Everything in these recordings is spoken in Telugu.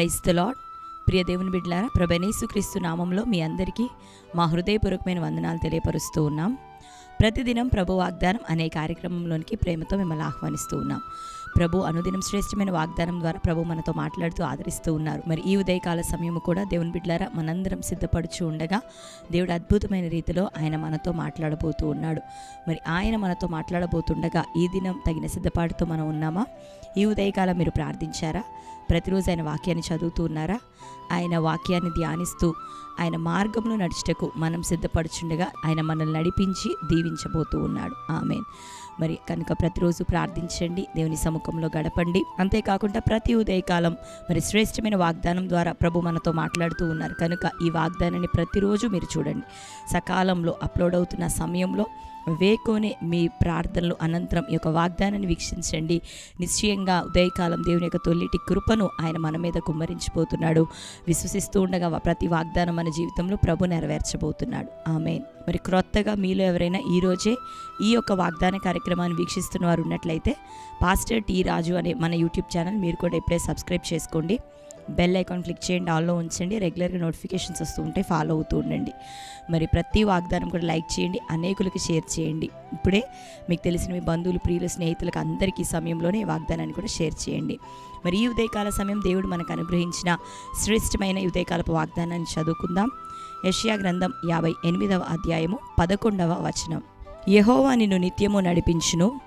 ప్రైజ్ ద లాడ్ ప్రియ దేవుని బిడ్డలారా ప్రభనేసుక్రీస్తు నామంలో మీ అందరికీ మా హృదయపూర్వకమైన వందనాలు తెలియపరుస్తూ ఉన్నాం. ప్రతిదినం ప్రభు వాగ్దానం అనే కార్యక్రమంలోనికి ప్రేమతో మిమ్మల్ని ఆహ్వానిస్తూ ఉన్నాం. ప్రభు అనుదినం శ్రేష్టమైన వాగ్దానం ద్వారా ప్రభు మనతో మాట్లాడుతూ ఆదరిస్తూ ఉన్నారు. మరి ఈ ఉదయకాల సమయము కూడా దేవుని బిడ్డలారా మనందరం సిద్ధపడుచు ఉండగా దేవుడు అద్భుతమైన రీతిలో ఆయన మనతో మాట్లాడబోతూ ఉన్నాడు. మరి ఆయన మనతో మాట్లాడబోతుండగా ఈ దినం తగిన సిద్ధపాటుతో మనం ఉన్నామా? ఈ ఉదయకాలం మీరు ప్రార్థించారా? ప్రతిరోజు ఆయన వాక్యాన్ని చదువుతూ ఉన్నారా? ఆయన వాక్యాన్ని ధ్యానిస్తూ ఆయన మార్గంలో నడుచుటకు మనం సిద్ధపడుచుండగా ఆయన మనల్ని నడిపించి దీవించబోతూ ఉన్నాడు. ఆమెన్. మరి కనుక ప్రతిరోజు ప్రార్థించండి. దేవుని సముఖంలో గడపండి. అంతేకాకుండా ప్రతి ఉదయకాలం మరి శ్రేష్టమైన వాగ్దానం ద్వారా ప్రభు మనతో మాట్లాడుతూ ఉన్నారు. కనుక ఈ వాగ్దానాన్ని ప్రతిరోజు మీరు చూడండి. సకాలంలో అప్లోడ్ అవుతున్న సమయంలో వేకోనే మీ ప్రార్థనలు అనంతరం ఈ యొక్క వాగ్దానాన్ని వీక్షించండి. నిశ్చయంగా ఉదయకాలం దేవుని యొక్క తొలిటి కృపను ఆయన మన మీద కుమ్మరించిపోతున్నాడు. విశ్వసిస్తూ ఉండగా ప్రతి వాగ్దానం మన జీవితంలో ప్రభు నెరవేర్చబోతున్నాడు. ఆమె మరి క్రొత్తగా మీలో ఎవరైనా ఈరోజే ఈ యొక్క వాగ్దాన కార్యక్రమాన్ని వీక్షిస్తున్న వారు ఉన్నట్లయితే పాస్టర్ టీ రాజు అనే మన యూట్యూబ్ ఛానల్ మీరు కూడా ఇప్పుడే సబ్స్క్రైబ్ చేసుకోండి. బెల్ ఐకాన్ క్లిక్ చేయండి ఆల్లో ఉంచండి రెగ్యులర్గా నోటిఫికేషన్స్ వస్తూ ఉంటే ఫాలో అవుతూ ఉండండి. మరి ప్రతి వాగ్దానం కూడా లైక్ చేయండి అనేకులకు షేర్ చేయండి. ఇప్పుడే మీకు తెలిసిన మీ బంధువులు ప్రియులు స్నేహితులకు అందరికీ సమయంలోనే వాగ్దానాన్ని కూడా షేర్ చేయండి. మరి ఈ ఉదయకాల సమయం దేవుడు మనకు అనుగ్రహించిన శ్రేష్టమైన ఉదయకాలపు వాగ్దానాన్ని చదువుకుందాం. యషియా గ్రంథం యాభై ఎనిమిదవ అధ్యాయము పదకొండవ వచనం. యహోవా నిన్ను నిత్యము నడిపించును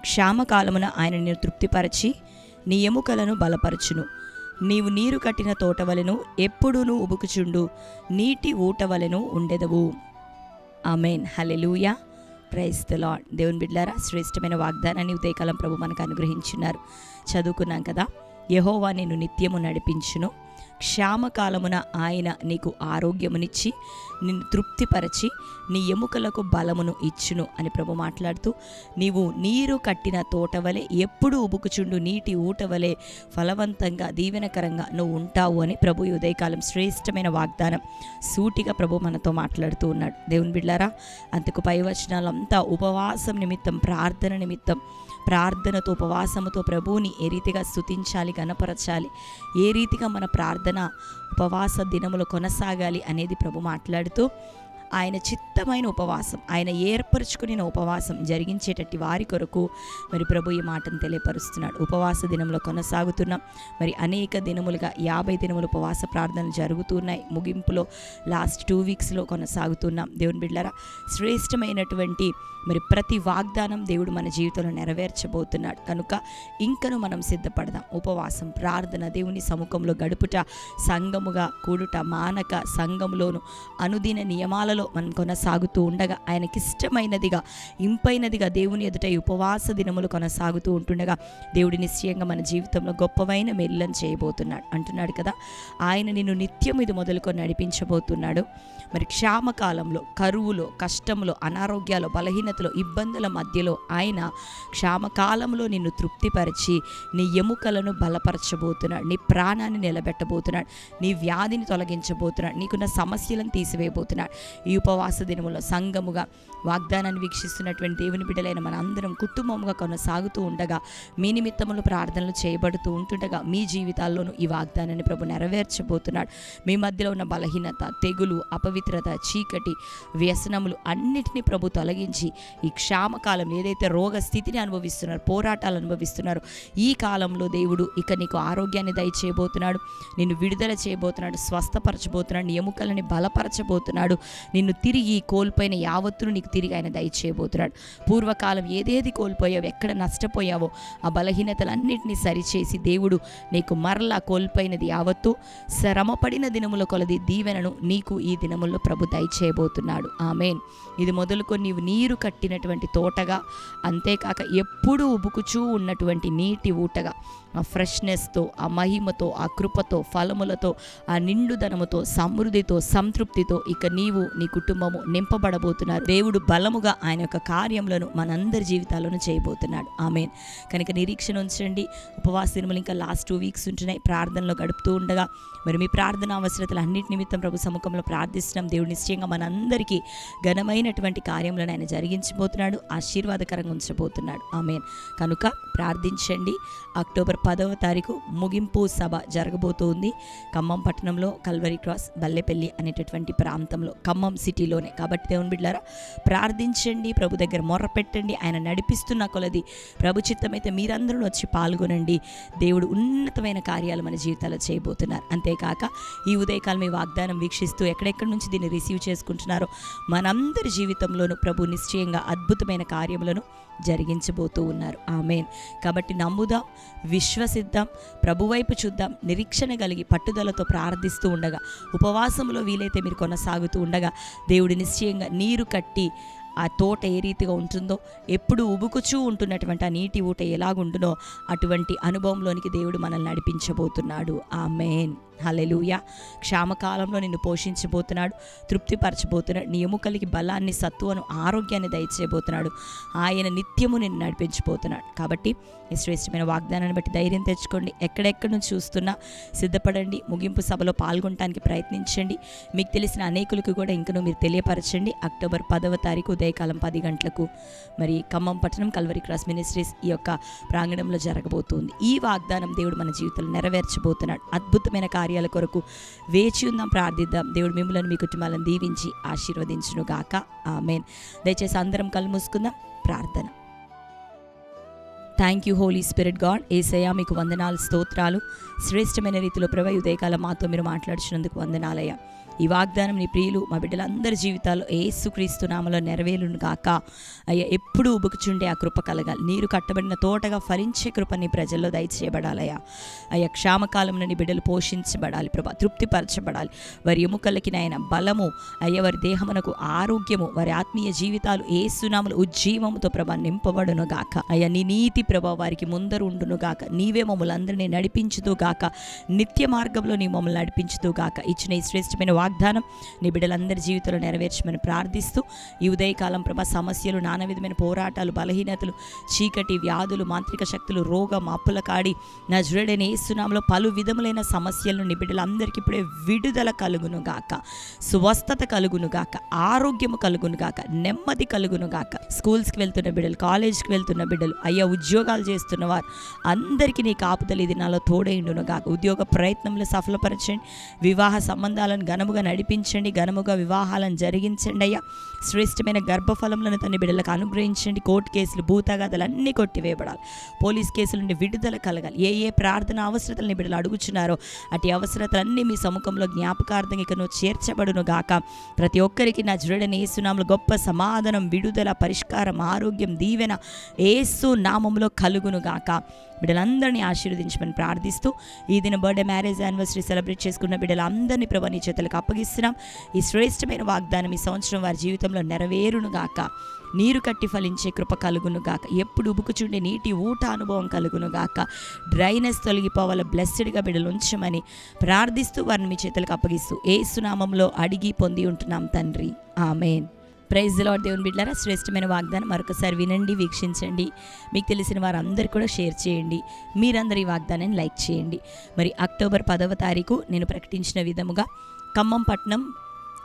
క్షామకాలమున ఆయన నిన్ను తృప్తిపరచి నీ ఎముకలను బలపరచును. నీవు నీరు కట్టిన తోటవలను ఎప్పుడూను ఉబుకుచుండు. నీటి ఊటవలను ఉండెదవు. Amen. Hallelujah praise the Lord దేవుని బిడ్లారా శ్రేష్టమైన వాగ్దానాన్ని ఉదయకాలం ప్రభు మనకు అనుగ్రహించున్నారు. చదువుకున్నాం కదా. యహోవా నేను నిత్యము నడిపించును. క్షామకాలమున ఆయన నీకు ఆరోగ్యమునిచ్చి నిన్ను తృప్తిపరచి నీ ఎముకలకు బలమును ఇచ్చును అని ప్రభు మాట్లాడుతూ నీవు నీరు కట్టిన తోటవలే ఎప్పుడు ఉబుకుచుండు నీటి ఊటవలే ఫలవంతంగా దీవెనకరంగా నువ్వు ఉంటావు అని ప్రభు ఉదయకాలం శ్రేష్టమైన వాగ్దానం సూటిగా ప్రభు మనతో మాట్లాడుతూ ఉన్నాడు. దేవుని బిడ్లారా అంతకు పై వచనాలంతా ఉపవాసం నిమిత్తం ప్రార్థన నిమిత్తం ప్రార్థనతో ఉపవాసముతో ప్రభువుని ఏ రీతిగా స్థుతించాలి గనపరచాలి ఏ రీతిగా మన ప్రార్థన ఉపవాస దినములు కొనసాగాలి అనేది ప్రభు మాట్లాడుతూ ఆయన చిత్తమైన ఉపవాసం ఆయన ఏర్పరచుకుని ఉపవాసం జరిగించేటట్టు వారి కొరకు మరి ప్రభు ఈ మాటను తెలియపరుస్తున్నాడు. ఉపవాస దినంలో కొనసాగుతున్నాం. మరి అనేక దినములుగా యాభై దినములు ఉపవాస ప్రార్థనలు జరుగుతున్నాయి. ముగింపులో లాస్ట్ టూ వీక్స్లో కొనసాగుతున్నాం. దేవుని బిడ్డరా శ్రేష్టమైనటువంటి మరి ప్రతి వాగ్దానం దేవుడు మన జీవితంలో నెరవేర్చబోతున్నాడు. కనుక ఇంకను మనం సిద్ధపడదాం. ఉపవాసం ప్రార్థన దేవుని సముఖంలో గడుపుట సంఘముగా కూడుట మానక సంఘంలోను అనుదిన నియమాలలో మనం కొనసాగుతూ ఉండగా ఆయనకి ఇష్టమైనదిగా ఇంపైనదిగా దేవుని ఎదుట ఉపవాస దినములు కొనసాగుతూ ఉంటుండగా దేవుడి నిశ్చయంగా మన జీవితంలో గొప్పవైన మెల్లని చేయబోతున్నాడు. అంటున్నాడు కదా ఆయన నిన్ను నిత్యం ఇది మొదలుకొని నడిపించబోతున్నాడు. మరి క్షామకాలంలో కరువులో కష్టంలో అనారోగ్యాలు బలహీనతలో ఇబ్బందుల మధ్యలో ఆయన క్షామకాలంలో నిన్ను తృప్తిపరిచి నీ ఎముకలను బలపరచబోతున్నాడు. నీ ప్రాణాన్ని నిలబెట్టబోతున్నాడు. నీ వ్యాధిని తొలగించబోతున్నాడు. నీకున్న సమస్యలను తీసివేయబోతున్నాడు. ఈ ఉపవాస దినములో సంఘముగా వాగ్దానాన్ని వీక్షిస్తున్నటువంటి దేవుని బిడ్డలైన మన అందరం కుటుంబముగా కొనసాగుతూ ఉండగా మీ నిమిత్తములు ప్రార్థనలు చేయబడుతూ ఉంటుండగా మీ జీవితాల్లోనూ ఈ వాగ్దానాన్ని ప్రభు నెరవేర్చబోతున్నాడు. మీ మధ్యలో ఉన్న బలహీనత తెగులు అపవిత్రత చీకటి వ్యసనములు అన్నిటినీ ప్రభు తొలగించి ఈ క్షామకాలం ఏదైతే రోగ స్థితిని అనుభవిస్తున్నారు పోరాటాలు అనుభవిస్తున్నారు ఈ కాలంలో దేవుడు ఇక నీకు ఆరోగ్యాన్ని దయచేయబోతున్నాడు నిన్ను విడుదల చేయబోతున్నాడు స్వస్థపరచబోతున్నాడు ఎముకలని బలపరచబోతున్నాడు. నిన్ను తిరిగి కోల్పోయిన యావత్తును నీకు తిరిగి ఆయన దయచేయబోతున్నాడు. పూర్వకాలం ఏదేది కోల్పోయావు ఎక్కడ నష్టపోయావో ఆ బలహీనతలన్నింటినీ సరిచేసి దేవుడు నీకు మరలా కోల్పోయినది యావత్తు. శ్రమపడిన దినముల కొలది దీవెనను నీకు ఈ దినముల్లో ప్రభు దయచేయబోతున్నాడు. ఆమెన్. ఇది మొదలుకొని నీవు నీరు కట్టినటువంటి తోటగా అంతేకాక ఎప్పుడూ ఉబుకుచూ ఉన్నటువంటి నీటి ఊటగా ఆ ఫ్రెష్నెస్తో ఆ మహిమతో ఆ కృపతో ఫలములతో ఆ నిండుదనముతో సమృద్ధితో సంతృప్తితో ఇక నీవు నీ నీ కుటుంబము నింపబడబోతున్నారు. దేవుడు బలముగా ఆయన యొక్క కార్యములను మనందరి జీవితాలను చేయబోతున్నాడు. ఆమెన్. కనుక నిరీక్షణ ఉంచండి. ఉపవాస దినములు ఇంకా లాస్ట్ టూ వీక్స్ ఉంటున్నాయి. ప్రార్థనలో గడుపుతూ ఉండగా మరి మీ ప్రార్థన అవసరతలు అన్నిటి నిమిత్తం ప్రభు సముఖంలో ప్రార్థిస్తున్నాం. దేవుడు నిశ్చయంగా మనందరికీ ఘనమైనటువంటి కార్యములను ఆయన జరిగించబోతున్నాడు. ఆశీర్వాదకరంగా ఉంచబోతున్నాడు. ఆమెన్. కనుక ప్రార్థించండి. అక్టోబర్ పదవ తారీఖు ముగింపు సభ జరగబోతోంది. ఖమ్మం పట్టణంలో కల్వరి క్రాస్ బల్లెపల్లి అనేటటువంటి ప్రాంతంలో ఖమ్మం సిటీలోనే. కాబట్టి దేవుని బిడ్డారా ప్రార్థించండి ప్రభు దగ్గర మొర్ర పెట్టండి ఆయన నడిపిస్తున్న కొలది. ప్రభు చిత్తమైతే మీరందరూ వచ్చి పాల్గొనండి. దేవుడు ఉన్నతమైన కార్యాలు మన జీవితాల్లో చేయబోతున్నారు. అంతేకాక ఈ ఉదయకాలం మీ వాగ్దానం వీక్షిస్తూ ఎక్కడెక్కడి నుంచి దీన్ని రిసీవ్ చేసుకుంటున్నారో మనందరి జీవితంలోనూ ప్రభు నిశ్చయంగా అద్భుతమైన కార్యములను జరిగించబోతూ ఉన్నారు. ఆమెన్. కాబట్టి నమ్ముదాం విశ్వసిద్దాం ప్రభువైపు చూద్దాం నిరీక్షణ కలిగి పట్టుదలతో ప్రార్థిస్తూ ఉండగా ఉపవాసంలో వీలైతే మీరు కొనసాగుతూ ఉండగా దేవుడు నిశ్చయంగా నీరు కట్టి ఆ తోట ఏ రీతిగా ఉంటుందో ఎప్పుడు ఉబుకుచూ ఉంటున్నటువంటి ఆ నీటి ఊట ఎలాగుండునో అటువంటి అనుభవంలోనికి దేవుడు మనల్ని నడిపించబోతున్నాడు. ఆ మెయిన్ హలెలుయ క్షామకాలంలో నిన్ను పోషించబోతున్నాడు తృప్తిపరచబోతున్నాడు నీ ఎముకలకి బలాన్ని సత్తువను ఆరోగ్యాన్ని దయచేయబోతున్నాడు. ఆయన నిత్యము నిన్ను నడిపించబోతున్నాడు. కాబట్టి ఈ శ్రేష్టమైన వాగ్దానాన్ని బట్టి ధైర్యం తెచ్చుకోండి. ఎక్కడెక్కడి నుంచి చూస్తున్నా సిద్ధపడండి. ముగింపు సభలో పాల్గొనడానికి ప్రయత్నించండి. మీకు తెలిసిన అనేకులకు కూడా ఇంకను మీరు తెలియపరచండి. అక్టోబర్ పదవ తారీఖు ఉదయకాలం పది గంటలకు మరి ఖమ్మం పట్టణం కల్వరి క్రాస్ మినిస్ట్రీస్ ఈ యొక్క ప్రాంగణంలో జరగబోతుంది. ఈ వాగ్దానం దేవుడు మన జీవితంలో నెరవేర్చబోతున్నాడు. అద్భుతమైన కార్యాల కొరకు వేచి ఉందాం ప్రార్థిద్దాం. దేవుడు మిమ్మల్ని మీ కుటుంబాలను దీవించి ఆశీర్వదించును గాక ఆమెన్. దయచేసి అందరం కళ్ళు మూసుకుందాం ప్రార్థన. Thank you Holy Spirit God Yesayya మీకు వందనాలు స్తోత్రాలు. శ్రేష్టమైన రీతిలో ప్రభా ఈ ఉదయకాలం మాతో మీరు మాట్లాడుచినందుకు వందనాలయ్యా. ఈ వాగ్దానం నీ ప్రియులు మా బిడ్డలందరి జీవితాల్లో ఏసుక్రీస్తు నామలో నెరవేరును గాక. అయ్యా ఎప్పుడు ఉబుకుచుండే ఆ కృప కలగాలి. నీరు కట్టబడిన తోటగా ఫలించే కృప నీ ప్రజల్లో దయచేయబడాలయ్యా. అయ్యా క్షామకాలంలో నీ బిడ్డలు పోషించబడాలి ప్రభా తృప్తిపరచబడాలి. వారి ఎముకలకి నాయన బలము అయ్యా వారి దేహమునకు ఆరోగ్యము వారి ఆత్మీయ జీవితాలు ఏ సునాములు ఉజ్జీవముతో ప్రభా నింపబడును గాక. అయ్యా నీ నీతి ప్రభా వారికి ముందరు ఉండును గాక. నీవే మమ్మల్ని అందరినీ నడిపించుతూ గాక. నిత్య మార్గంలో నీ మమ్మల్ని నడిపించుతూ గాక. ఇచ్చిన ఈ శ్రేష్టమైన వాగ్దానం. నీ బిడ్డలందరి జీవితంలో నెరవేర్చమని ప్రార్థిస్తూ ఈ ఉదయకాలం ప్రభా సమస్యలు నానా విధమైన పోరాటాలు బలహీనతలు చీకటి వ్యాధులు మాంత్రిక శక్తులు రోగం అప్పుల కాడి నా జుడైన పలు విధములైన సమస్యలను నీ బిడ్డలందరికీ ఇప్పుడే విడుదల కలుగును గాక. స్వస్థత కలుగును గాక. ఆరోగ్యము కలుగును గాక. నెమ్మది కలుగును గాక. స్కూల్స్కి వెళ్తున్న బిడ్డలు కాలేజ్కి వెళ్తున్న బిడ్డలు అయ్యా ఉద్యోగాలు చేస్తున్న వారు అందరికీ నీ కాపుదలు ఇది నాలో తోడైండును గాక. ఉద్యోగ ప్రయత్నంలో సఫలపరచండి. వివాహ సంబంధాలను ఘనముగా నడిపించండి ఘనముగా వివాహాలను జరిగించండి అయ్యా. శ్రేష్టమైన గర్భఫలములను తన బిడ్డలకు అనుగ్రహించండి. కోర్టు కేసులు భూతగాథలు అన్నీ కొట్టివేయబడాలి. పోలీస్ కేసుల నుండి విడుదల కలగాలి. ఏ ఏ ప్రార్థన అవసరతలని బిడ్డలు అడుగుచున్నారో అటు అవసరతలన్నీ మీ సముఖంలో జ్ఞాపకార్థం ఇక నువ్వు చేర్చబడును గాక ప్రతి ఒక్కరికి నా జుడని ఏసునాములు గొప్ప సమాధానం విడుదల పరిష్కారం ఆరోగ్యం దీవెన ఏసు నామంలో కలుగును గాక బిడ్డలందరినీ ఆశీర్వదించమని ప్రార్థిస్తూ ఈ దిన బర్త్డే మ్యారేజ్ యానివర్సరీ సెలబ్రేట్ చేసుకున్న బిడ్డలందరినీ ప్రభా నీ చేతులకు అప్పగిస్తున్నాం. ఈ శ్రేష్టమైన వాగ్దానం ఈ సంవత్సరం వారి జీవితంలో నెరవేరును గాక. నీరు కట్టి ఫలించే కృప కలుగును గాక. ఎప్పుడు ఉబుకుచుండే నీటి ఊట అనుభవం కలుగును గాక. డ్రైనెస్ తొలగిపోవాల బ్లెస్సెడ్గా బిడ్డలు ఉంచమని ప్రార్థిస్తూ వారిని మీ చేతులకు అప్పగిస్తూ ఏ సునామంలో అడిగి పొంది ఉంటున్నాం తండ్రి. ఆమెన్. ప్రైజ్ లాడ్ దేవుని బిడ్డారా శ్రేష్టమైన వాగ్దానం మరొకసారి వినండి వీక్షించండి. మీకు తెలిసిన వారందరూ కూడా షేర్ చేయండి. మీరందరూ ఈ వాగ్దానాన్ని లైక్ చేయండి. మరి అక్టోబర్ పదవ తారీఖు నేను ప్రకటించిన విధముగా ఖమ్మం పట్నం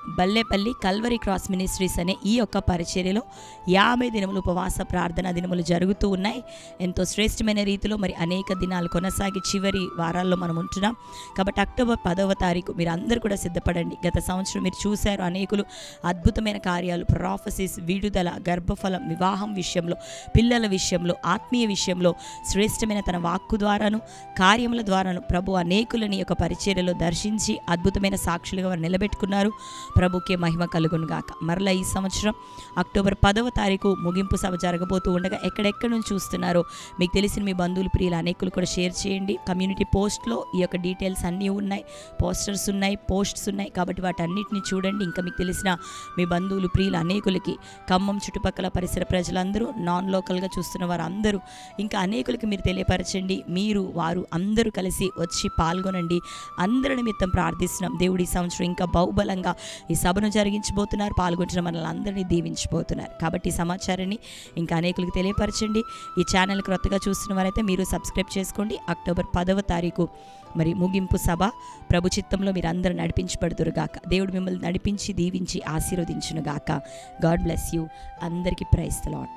బల్లేపల్లి కల్వరి క్రాస్ మినిస్ట్రీస్ అనే ఈ యొక్క పరిచర్యలో యాభై దినములు ఉపవాస ప్రార్థన దినములు జరుగుతూ ఉన్నాయి. ఎంతో శ్రేష్టమైన రీతిలో మరి అనేక దినాలు కొనసాగి చివరి వారాల్లో మనం ఉంటున్నాం. కాబట్టి అక్టోబర్ పదవ తారీఖు మీరు అందరూ కూడా సిద్ధపడండి. గత సంవత్సరం మీరు చూశారు అనేకులు అద్భుతమైన కార్యాలు ప్రాఫసిస్ విడుదల గర్భఫలం వివాహం విషయంలో పిల్లల విషయంలో ఆత్మీయ విషయంలో శ్రేష్టమైన తన వాక్కు ద్వారాను కార్యముల ద్వారాను ప్రభు అనేకులని యొక్క పరిచర్యలో దర్శించి అద్భుతమైన సాక్షులుగా వారు నిలబెట్టుకున్నారు. ప్రభుకే మహిమ కలుగునుగాక. మరలా ఈ సంవత్సరం అక్టోబర్ పదవ తారీఖు ముగింపు సభ జరగబోతూ ఉండగా ఎక్కడెక్కడి నుంచి చూస్తున్నారో మీకు తెలిసిన మీ బంధువులు ప్రియులు అనేకులు కూడా షేర్ చేయండి. కమ్యూనిటీ పోస్ట్లో ఈ యొక్క డీటెయిల్స్ అన్నీ ఉన్నాయి. పోస్టర్స్ ఉన్నాయి పోస్ట్స్ ఉన్నాయి. కాబట్టి వాటన్నిటిని చూడండి. ఇంకా మీకు తెలిసిన మీ బంధువులు ప్రియులు అనేకులకి ఖమ్మం చుట్టుపక్కల పరిసర ప్రజలందరూ నాన్ లోకల్గా చూస్తున్న వారు అందరూ ఇంకా అనేకులకి మీరు తెలియపరచండి. మీరు వారు అందరూ కలిసి వచ్చి పాల్గొనండి. అందరి నిమిత్తం ప్రార్థిస్తున్నాం. దేవుడి సంవత్సరం ఇంకా బహుబలంగా ఈ సభను జరిగించబోతున్నారు. పాల్గొంటున్న మనల్ని అందరినీ దీవించబోతున్నారు. కాబట్టి ఈ సమాచారాన్ని ఇంకా అనేకులకు తెలియపరచండి. ఈ ఛానల్ క్రొత్తగా చూస్తున్న వారైతే మీరు సబ్స్క్రైబ్ చేసుకోండి. అక్టోబర్ పదవ తారీఖు మరి ముగింపు సభ ప్రభు చిత్తంలో మీరు అందరూ నడిపించబడుదురుగాక దేవుడు మిమ్మల్ని నడిపించి దీవించి ఆశీర్వదించునుగాక గాడ్ బ్లెస్ యూ. అందరికీ ప్రైస్తలాడ్